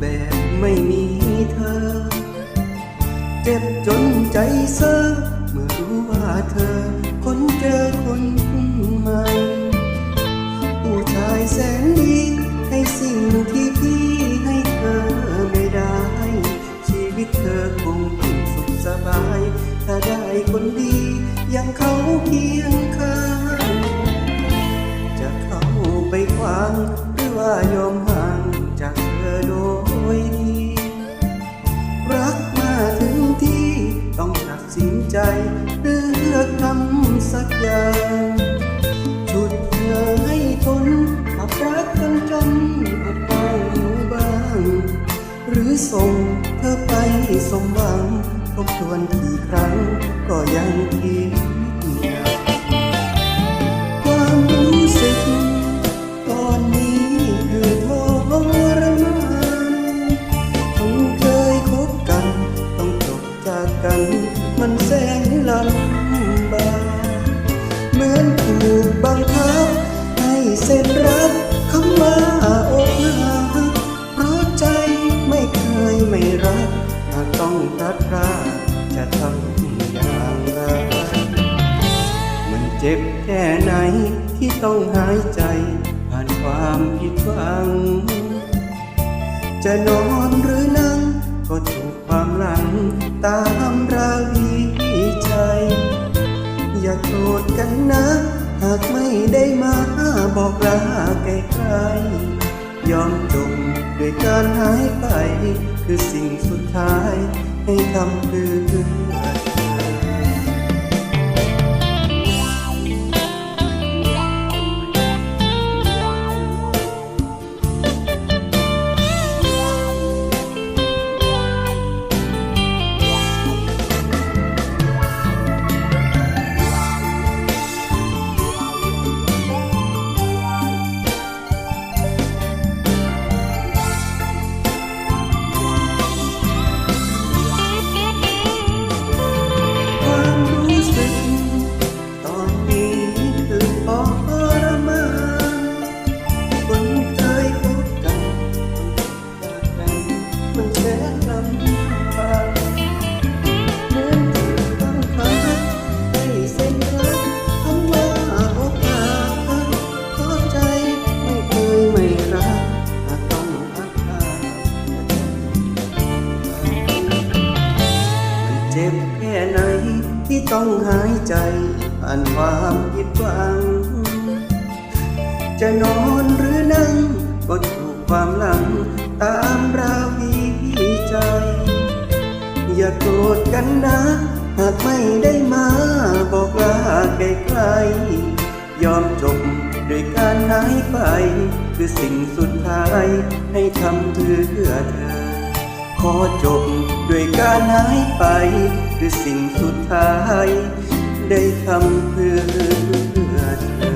แบบไม่มีเธอ เจ็บจนใจเซ่อเมื่อรู้ว่าเธอ คนเจอคนใหม่ผู้ชายแสนดีให้สิ่งที่พี่ให้เธอไม่ได้ ชีวิตเธอคงเป็นสุขสบาย ถ้าได้คนดีอย่างเขาเคียงข้างจะเข้าไปขวางหรือว่ายอมหา ส่งเธอไปสมหวังทบทวนกี่ครั้งก็ยังคิด ต้องพัดพรากจะทำอย่างไรมันเจ็บแค่ไหนที่ต้องหายใจผ่านความผิดหวัง จะนอนหรือนั่งก็ถูกความหลังตามราวีใจ อย่าโกรธกันนะ หากไม่ได้มาบอกลาไกลๆ ยอมจบด้วยการหายไป คือสิ่งสุดท้ายให้ทำเพื่อ จ็บแค่ไหนที่ต้องหายใจผ่านความผิดหวัง จะนอนหรือนั่งก็ถูกความหลังตามราวีใจ อย่าโกรธกันนะ หากไม่ได้มาบอกลาไกลๆยอมจบด้วยการหายไป คือสิ่งสุดท้ายให้ทำเพื่อเธอ ขอจบด้วยการหายไป คือสิ่งสุดท้าย ได้ทำเพื่อเธอ